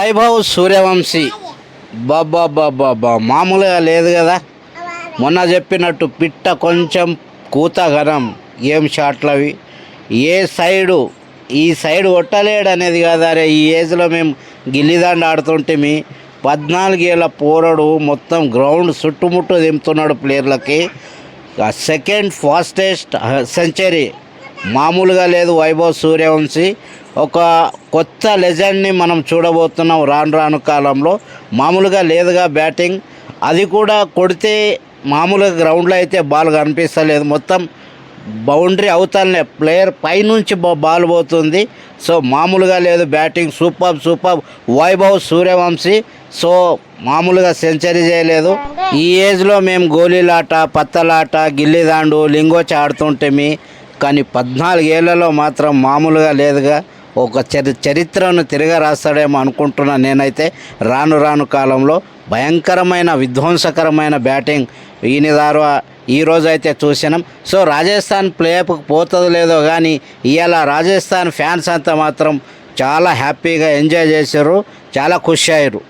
వైభవ్ సూర్యవంశీ. బాబా బాబా మామూలుగా లేదు కదా? మొన్న చెప్పినట్టు పిట్ట కొంచెం కూత ఘనం ఏం షాట్లు అవి ఏ సైడు ఈ సైడ్ కొట్టలేడు అనేది కాదు. అరే ఈ ఏజ్లో మేము గిల్లిదండ ఆడుతుంటే పద్నాలుగేళ్ళ పోరడు మొత్తం గ్రౌండ్ చుట్టుముట్టు దింపుతున్నాడు ప్లేయర్లకి. Second fastest century. మామూలుగా లేదు వైభవ్ సూర్యవంశీ. ఒక కొత్త లెజెండ్ని మనం చూడబోతున్నాం రాను రాను కాలంలో. మామూలుగా లేదుగా బ్యాటింగ్. అది కూడా కొడితే మామూలుగా గ్రౌండ్లో అయితే బాల్ కనిపిస్తలేదు. మొత్తం బౌండరీ అవుతానే ప్లేయర్ పైనుంచి బాల్ పోతుంది. సో మామూలుగా లేదు batting. Super super Vaibhav Suryavanshi. So మామూలుగా సెంచరీ చేయలేదు. ఈ ఏజ్లో మేము గోళీలాట పత్తలాట గిల్లిదాండు లింగోచి ఆడుతుంటేమి కానీ పద్నాలుగేళ్ళలో మాత్రం మామూలుగా లేదుగా. ఒక చరి చరిత్రను తిరగ రాస్తాడేమో అనుకుంటున్నా నేనైతే. రాను రాను కాలంలో భయంకరమైన విధ్వంసకరమైన బ్యాటింగ్ ఈయన ద్వారా ఈరోజు అయితే చూసినాం. సో రాజస్థాన్ ప్లేఆఫ్కి పోతుందో లేదో కానీ ఇవాళ రాజస్థాన్ ఫ్యాన్స్ అంతా మాత్రం చాలా హ్యాపీగా ఎంజాయ్ చేశారు. చాలా ఖుషి అయ్యారు.